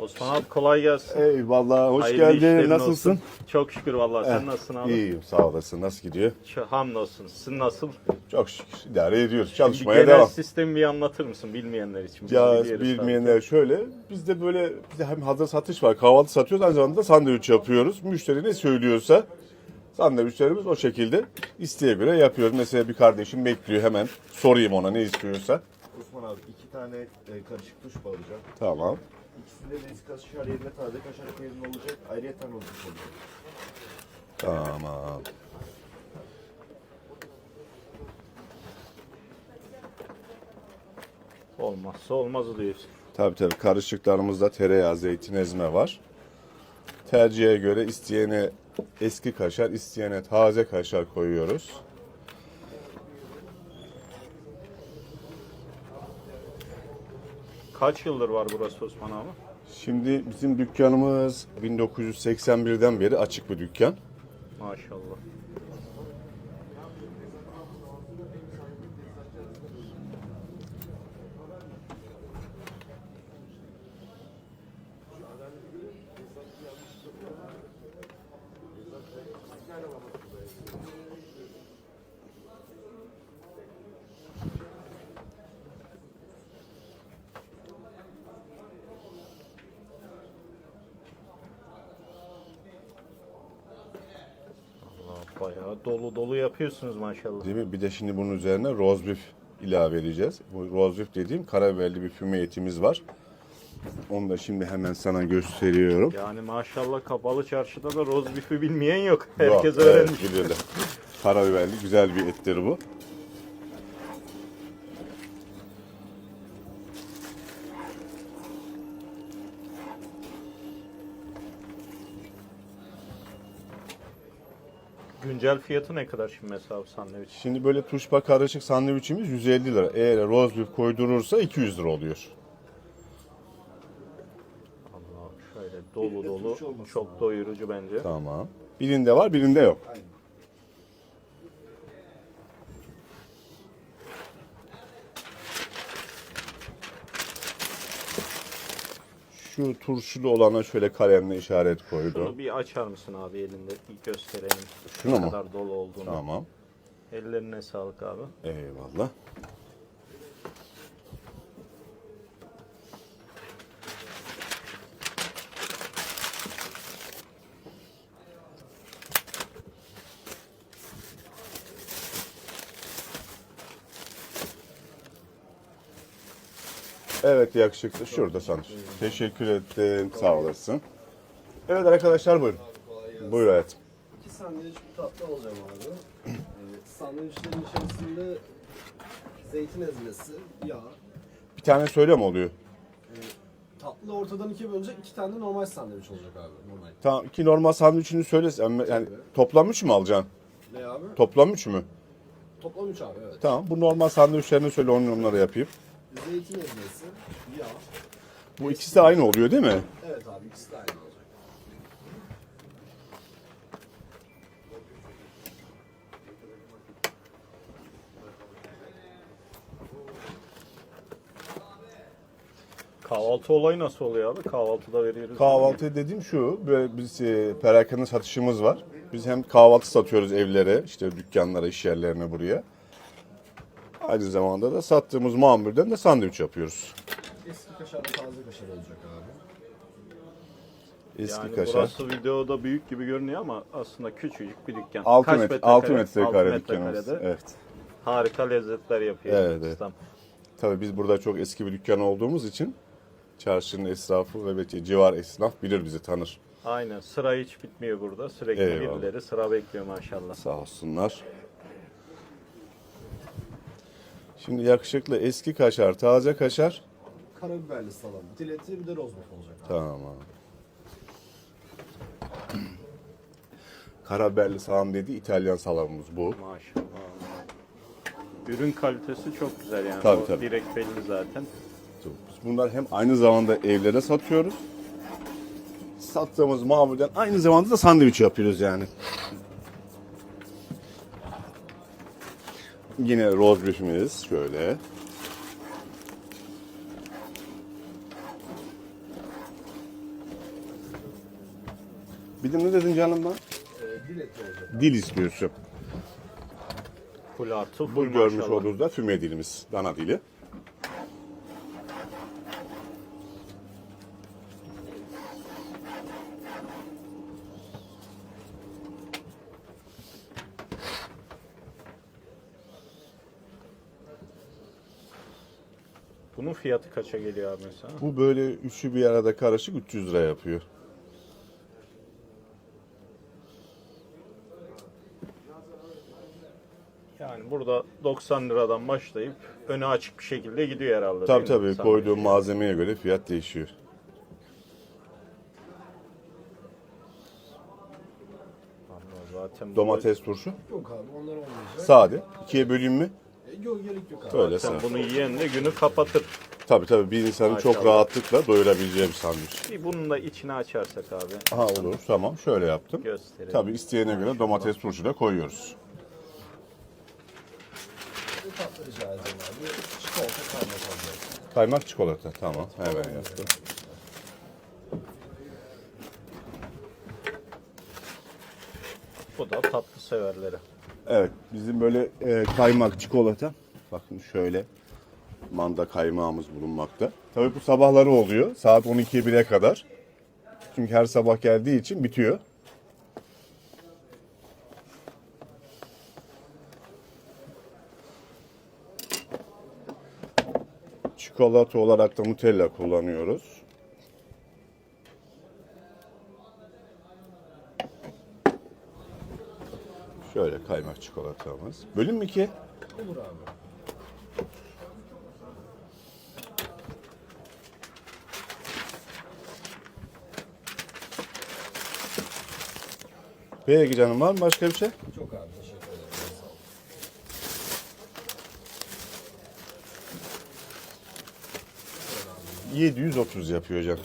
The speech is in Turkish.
Osman abi kolay gelsin. Eyvallah, hoş Hayırlı geldin. Nasılsın? olsun. Çok şükür vallahi. Sen Eh, nasılsın abi? İyiyim, sağ olasın. Nasıl gidiyor? Şu, hamdolsun. Sizin nasıl? Çok şükür. idare ediyoruz. Bir Çalışmaya genel devam. sistemi bir anlatır mısın bilmeyenler için? Biz Ya biliyoruz bilmeyenler şöyle, bizde böyle bizde hem hazır satış var, kahvaltı satıyoruz, aynı zamanda sandviç yapıyoruz. Müşteri ne söylüyorsa sandviçlerimiz o şekilde isteğe göre yapıyoruz. Mesela bir kardeşim bekliyor hemen sorayım ona ne istiyorsa. Osman abi iki tane e, karışık tuş alacağım. Tamam. İkisinde deniz kaşar yerine taze kaşar yerine olacak. Ayrıca olacak olacak. Tamam. Olmazsa olmazı diyorsun. Tabii tabii karışıklarımızda tereyağı, zeytin ezme var. Tercihe göre isteyene eski kaşar, isteyene taze kaşar koyuyoruz. Kaç yıldır var burası Osman abi? Şimdi bizim dükkanımız 1981'den beri açık bir dükkan. Maşallah. Dolu dolu yapıyorsunuz maşallah. Değil mi? Bir de şimdi bunun üzerine beef ilave edeceğiz. Bu beef dediğim karabiberli bir füme etimiz var. Onu da şimdi hemen sana gösteriyorum. Yani maşallah kapalı çarşıda da roz bifi bilmeyen yok. Herkes öğrenmiş. Evet, biliyorlar. Karabiberli güzel bir ettir bu. Güncel fiyatı ne kadar şimdi mesela bu sandviç? Şimdi böyle tuşba karışık sandviçimiz 150 lira. Eğer roast beef koydurursa 200 lira oluyor. Allah şöyle dolu dolu çok doyurucu bence. Tamam. Birinde var, birinde yok. Aynen. Şu turşulu olana şöyle kalemle işaret koydu. Şunu bir açar mısın abi elinde bir gösterelim. Şunu ne mu? kadar dolu olduğunu. Tamam. Ellerine sağlık abi. Eyvallah. Evet yakışıklı. Şurada sanır. Teşekkür ettim. Sağ olasın. Evet arkadaşlar buyurun. Buyur hayatım. İki sandviç bir tatlı alacağım abi. Ee, sandviçlerin içerisinde zeytin ezmesi, yağ. Bir tane söyle mi oluyor? Tatlı ortadan ikiye bölünecek, iki tane de normal sandviç olacak abi. Normal. Tamam iki normal sandviçini söyle. Yani yani toplam üç mü alacaksın? Ne abi? Toplam üç mü? Toplam üç abi evet. Tamam bu normal sandviçlerini söyle onları yapayım. Zeytin ezmesi, yağ. Bu ikisi de aynı oluyor değil mi? Evet abi ikisi de aynı olacak. Kahvaltı olayı nasıl oluyor abi? Kahvaltıda veriyoruz. Kahvaltı dediğim şu, böyle biz e, perakende satışımız var. Biz hem kahvaltı satıyoruz evlere, işte dükkanlara, iş yerlerine buraya. Aynı zamanda da sattığımız mamulden de sandviç yapıyoruz. Eski kaşarla taze kaşar olacak abi. Eski Yani kaşar. burası videoda büyük gibi görünüyor ama aslında küçücük bir dükkan. 6 Kaç metre, metrekare? 6 metrekare Altı dükkanımız. Evet. Harika lezzetler yapıyor. Evet, evet. ustam. Tabii biz burada çok eski bir dükkan olduğumuz için çarşının esnafı ve belki civar esnaf bilir bizi tanır. Aynen sıra hiç bitmiyor burada. Sürekli Eyvallah. birileri sıra bekliyor maşallah. Sağ olsunlar. Şimdi yakışıklı eski kaşar, taze kaşar. Karabiberli salam, dileti bir de rozbif olacak abi. Tamam. Karabiberli salam dedi İtalyan salamımız bu. Maşallah. Ürün kalitesi çok güzel yani. Tabii, o tabii. direkt belli zaten. Biz bunlar hem aynı zamanda evlere satıyoruz. Sattığımız mamulden aynı zamanda da sandviç yapıyoruz yani. Yine roast beef'imiz şöyle. Bir de ne dedin canım lan? Dil istiyorsun. Bu görmüş olduğunuz da füme dilimiz, dana dili. Bunun fiyatı kaça geliyor abi mesela? Bu böyle üçü bir arada karışık 300 lira yapıyor. Yani burada 90 liradan başlayıp önü açık bir şekilde gidiyor herhalde. Tabii değil mi? tabii Sen- koyduğum malzemeye göre fiyat değişiyor. Zaten Domates turşu Yok abi onlar olmayacak. sade. İkiye böleyim mi? Yok gerek yok abi. Öyle Sen bunu yiyen de günü kapatır. Tabii tabii bir insanın çok Maşallah. rahatlıkla doyurabileceği bir sandviç. Bir bunun da içine açarsak abi Aha olur tamam şöyle yaptım. gösterelim. Tabii isteyene göre domates turşu da koyuyoruz. Bir tatlı rica edeceğim abi. Çikolata kaymak olacak. Kaymak çikolata tamam hemen yaptım. Bu da tatlı severlere. Evet bizim böyle e, kaymak çikolata. Bakın şöyle manda kaymağımız bulunmakta. Tabii bu sabahları oluyor saat 12'ye 1'e kadar. Çünkü her sabah geldiği için bitiyor. Çikolata olarak da Nutella kullanıyoruz. Şöyle kaymak çikolatamız. Bölüm mü ki? Olur abi. Peki canım var mı başka bir şey? Çok abi teşekkür ederim. Sağ ol. ...730 yapıyor hocam.